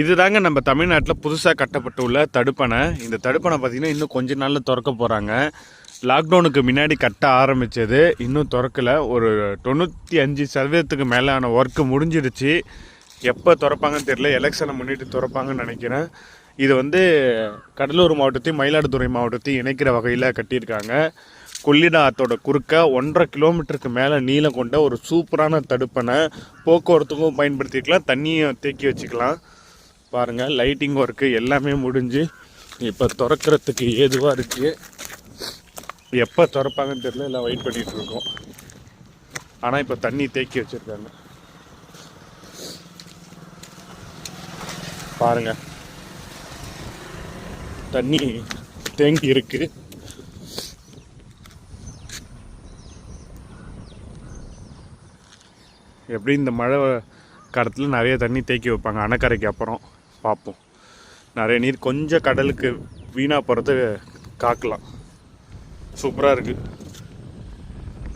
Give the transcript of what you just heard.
இதுதாங்க நம்ம தமிழ்நாட்டில் புதுசாக கட்டப்பட்டுள்ள தடுப்பணை. இந்த தடுப்பணை பார்த்திங்கன்னா இன்னும் கொஞ்ச நாளில் திறக்க போகிறாங்க லாக்டவுனுக்கு முன்னாடி கட்ட ஆரம்பித்தது இன்னும் திறக்கல. ஒரு தொண்ணூற்றி அஞ்சு சதவீதத்துக்கு மேலான ஒர்க்கு முடிஞ்சிடுச்சு. எப்போ திறப்பாங்கன்னு தெரியல. எலெக்ஷனை முன்னிட்டு திறப்பாங்கன்னு நினைக்கிறேன். இது வந்து கடலூர் மாவட்டத்தையும் மயிலாடுதுறை மாவட்டத்தையும் இணைக்கிற வகையில் கட்டியிருக்காங்க. கொள்ளிட ஆத்தோட குறுக்க ஒன்றரை கிலோமீட்டருக்கு மேலே நீளம் கொண்ட ஒரு சூப்பரான தடுப்பணை. போக்குவரத்துக்கும் பயன்படுத்திக்கலாம் தண்ணியும் தேக்கி வச்சுக்கலாம். பாருங்கள் லைட்டிங் ஒர்க்கு எல்லாமே முடிஞ்சு இப்போ திறக்கிறதுக்கு ஏதுவாக இருக்குது எப்போ திறப்பாங்கன்னு தெரியல எல்லாம் வெயிட் பண்ணிகிட்ருக்கோம் ஆனால் இப்போ தண்ணி தேக்கி வச்சுருக்காங்க. பாருங்கள் தண்ணி தேங்கி இருக்கு. எப்படி இந்த மழை காலத்தில் நிறைய தண்ணி தேக்கி வைப்பாங்க அணைக்கரைக்கு அப்புறம். பார்ப்போம். நிறைய நீர் கொஞ்சம் கடலுக்கு வீணாக போகிறத காக்கலாம். சூப்பராக இருக்குது